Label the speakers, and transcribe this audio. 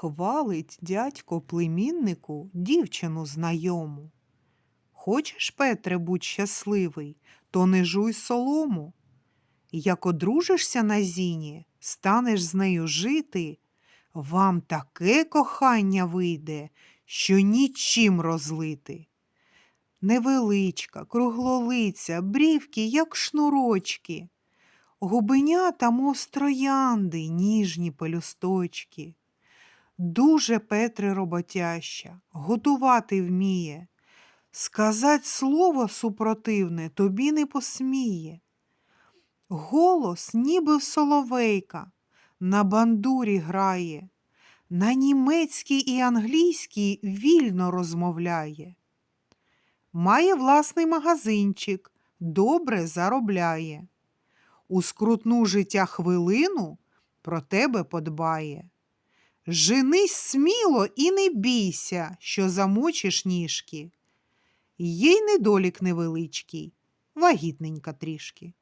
Speaker 1: Хвалить дядько племіннику дівчину знайому. Хочеш, Петре, будь щасливий, то не жуй солому. Як одружишся на зіні, станеш з нею жити, вам таке кохання вийде, що нічим розлити. Невеличка, круглолиця, брівки, як шнурочки, губенята, мов строянди, ніжні пелюсточки. Дуже Петре роботяща, готувати вміє. Сказать слово супротивне тобі не посміє. Голос, ніби в соловейка, на бандурі грає, на німецькій і англійській вільно розмовляє. Має власний магазинчик, добре заробляє. У скрутну життя хвилину про тебе подбає. Женись сміло і не бійся, що замочиш ніжки. Їй недолік невеличкий, вагітненька трішки.